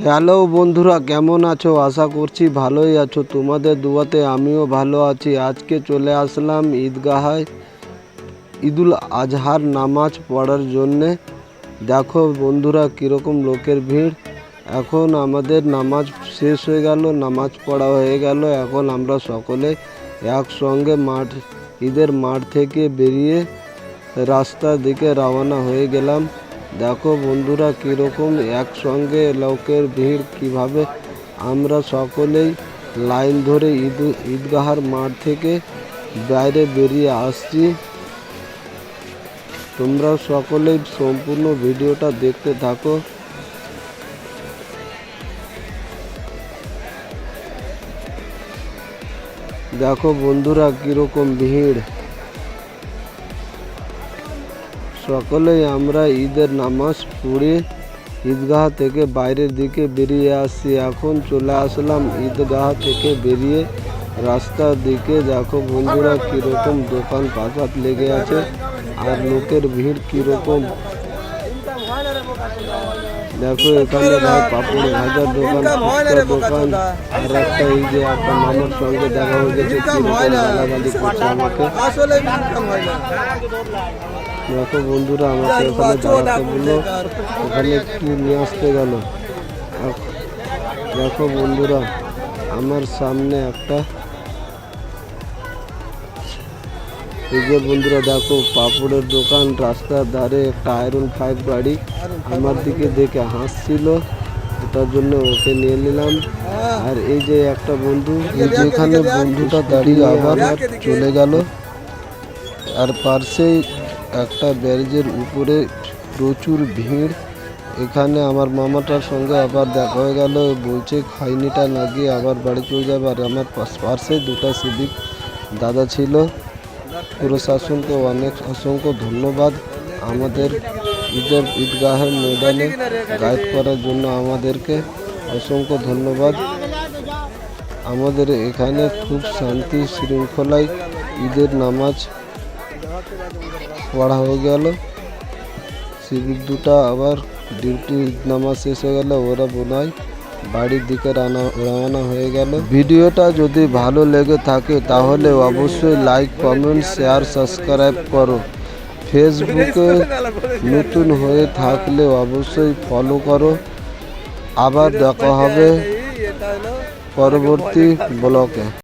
Hello বন্ধুরা, কেমন আছো? আশা করছি ভালোই আছো। তোমাদের দুয়াতে আমিও ভালো আছি। আজকে চলে আসলাম ঈদগাহায় ঈদুল আজহার নামাজ পড়ার জন্যে। দেখো বন্ধুরা, কীরকম লোকের ভিড়। এখন আমাদের নামাজ শেষ হয়ে গেল, নামাজ পড়া হয়ে গেল। এখন আমরা সকলে একসঙ্গে মাঠ, ঈদের মাঠ থেকে বেরিয়ে রাস্তার দিকে রওনা হয়ে গেলাম। দেখো বন্ধুরা কীরকম একসঙ্গে লোকের ভিড়, কীভাবে আমরা সকলেই লাইন ধরে ঈদ, ঈদগাহার মাঠ থেকে বাইরে বেরিয়ে আসছি। তোমরা সকলেই সম্পূর্ণ ভিডিওটা দেখতে থাকো। দেখো বন্ধুরা কীরকম ভিড়। সকলেই আমরা ঈদের নামাজ পড়ে ঈদগাহ থেকে বাইরের দিকে বেরিয়ে আসছি এখন চলে আসলাম ঈদগাহ থেকে বেরিয়ে রাস্তার দিকে। দেখো বন্ধুরা, কীরকম দোকান পাশাত লেগে আছে আর লোকের ভিড় কীরকম। দেখো এখানে ভাই পাপড় ভাজার দোকান দোকান, আর একটা এই যে একটা মামার সঙ্গে দেখা হয়ে গেছে আমাকে। দেখো বন্ধুরা আমাকে ওখানে দাঁড়াতে বলল ওখানে কি নিয়ে আসতে গেল? দেখো বন্ধুরা আমার সামনে একটা এই যে বন্ধুরা দেখো পাপড়ের দোকান রাস্তার ধারে একটা আয়রন ফাইভ গাড়ি আমার দিকে দেখে হাসছিল ওটার জন্য ওকে নিয়ে নিলাম। আর এই যে একটা বন্ধু এই যে এখানে বন্ধুটা দাঁড়িয়ে আবার চলে গেল। আর পার্শ্বেই একটা ব্যারেজের উপরে প্রচুর ভিড়। এখানে আমার মামাটার সঙ্গে আবার দেখা হয়ে গেল, বলছে, খাইনিটা না গিয়ে আবার বাড়ি চলে যাবে। আর আমার পাশ- দুটো সিভিক দাদা ছিল। প্রশাসনকে অনেক অসংখ্য ধন্যবাদ। আমাদের ঈদের ঈদগাহের ময়দানে গাইড করার জন্য আমাদেরকে অসংখ্য ধন্যবাদ। আমাদের এখানে খুব শান্তি শৃঙ্খলায় ঈদের নামাজ পড়া হয়ে গেল। সিভিক দুটা আবার ডিউটি নামাজ শেষ হয়ে গেল, ওরা বোনায় বাড়ির দিকে রানা, রওনা হয়ে গেল। ভিডিওটা যদি ভালো লেগে থাকে তাহলে অবশ্যই লাইক কমেন্ট শেয়ার সাবস্ক্রাইব করো। ফেসবুকে নতুন হয়ে থাকলে অবশ্যই ফলো করো। আবার দেখা হবে পরবর্তী ব্লকে